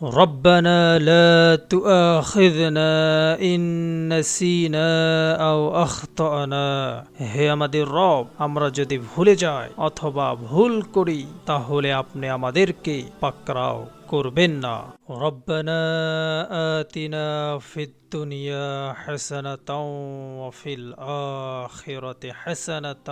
ربنا لا تؤاخذنا إن نسينا أو أخطأنا হে আমাদের রব আমরা যদি ভুলে যাই অথবা ভুল করি তাহলে আপনি আমাদেরকে পাকরাও করবেন না ربنا آتنا في الدنيا حسنة وفي الآخرة حسنة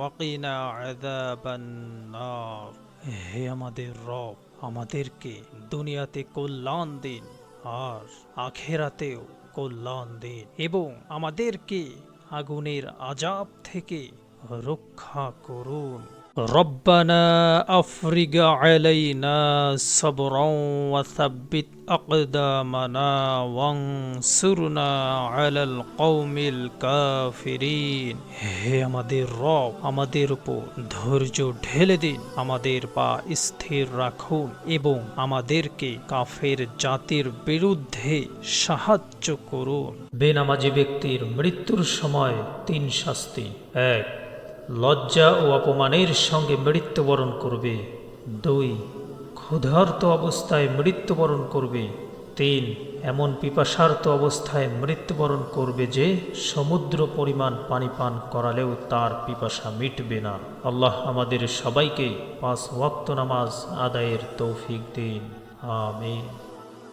وقنا عذاب النار হে আমাদের রব, আমাদেরকে দুনিয়াতে কল্যাণ দিন, আর আখেরাতেও কল্যাণ দিন এবং আমাদেরকে আগুনের আজাব থেকে রক্ষা করুন। ربنا أفرج علينا صبرا وثبت أقدامنا وانصرنا على القوم الكافرين হে আমাদের রব আমাদের উপর ধৈর্য ঢেলে দিন আমাদের পা স্থির রাখুন এবং আমাদেরকে কাফের জাতির বিরুদ্ধে সাহায্য করুন বেনামাজি ব্যক্তির মৃত্যুর সময় তিন শাস্তি এক লজ্জা ও অপমানের সঙ্গে মৃত্যুবরণ করবে। দুই, ক্ষুধার্ত অবস্থায় মৃত্যুবরণ করবে। তিন, এমন পিপাসার্ত অবস্থায় মৃত্যুবরণ করবে যে সমুদ্র পরিমাণ পানি পান করালেও তার পিপাসা মিটবে না। আল্লাহ আমাদের সবাইকে পাঁচ ওয়াক্ত নামাজ আদায়ের তৌফিক দিন। আমিন।